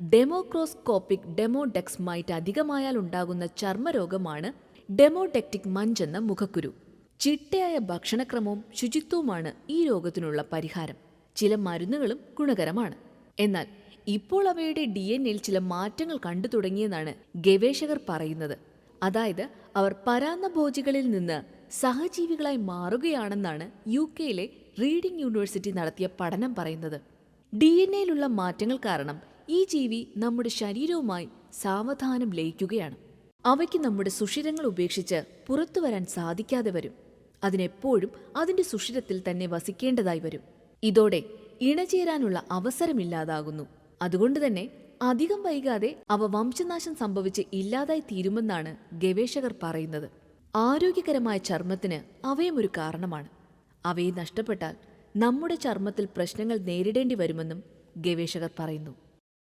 ഡെമോക്രോസ്കോപ്പിക് ഡെമോഡെക്സ്മൈറ്റ് അധികമായാൽ ഉണ്ടാകുന്ന ചർമ്മരോഗമാണ് demodectic Munch എന്ന മുഖക്കുരു. ചിട്ടയായ ഭക്ഷണക്രമവും ശുചിത്വവുമാണ് ഈ രോഗത്തിനുള്ള പരിഹാരം. ചില മരുന്നുകളും ഗുണകരമാണ്. എന്നാൽ ഇപ്പോൾ അവയുടെ ഡി എൻ എയിൽ ചില മാറ്റങ്ങൾ കണ്ടു തുടങ്ങിയെന്നാണ് ഗവേഷകർ പറയുന്നത്. അതായത് അവർ പരാന്നഭോജികളിൽ നിന്ന് സഹജീവികളായി മാറുകയാണെന്നാണ് യു കെയിലെ റീഡിംഗ് യൂണിവേഴ്സിറ്റി നടത്തിയ പഠനം പറയുന്നത്. ഡി എൻ എയിലുള്ള മാറ്റങ്ങൾ കാരണം ഈ ജീവി നമ്മുടെ ശരീരവുമായി സാവധാനം ലയിക്കുകയാണ്. അവയ്ക്ക് നമ്മുടെ സുഷിരങ്ങൾ ഉപേക്ഷിച്ച് പുറത്തു വരാൻ സാധിക്കാതെ വരും. അതിനെപ്പോഴും അതിന്റെ സുഷിരത്തിൽ തന്നെ വസിക്കേണ്ടതായി വരും. ഇതോടെ ഇണചേരാനുള്ള അവസരമില്ലാതാകുന്നു അതുകൊണ്ട് തന്നെ അധികം വൈകാതെ അവ വംശനാശം സംഭവിച്ച് ഇല്ലാതായി തീരുമെന്നാണ് ഗവേഷകർ പറയുന്നത്. ആരോഗ്യകരമായ ചർമ്മത്തിന് അവയും ഒരു കാരണമാണ്. അവയെ നഷ്ടപ്പെട്ടാൽ നമ്മുടെ ചർമ്മത്തിൽ പ്രശ്നങ്ങൾ നേരിടേണ്ടി വരുമെന്നും ഗവേഷകർ പറയുന്നു.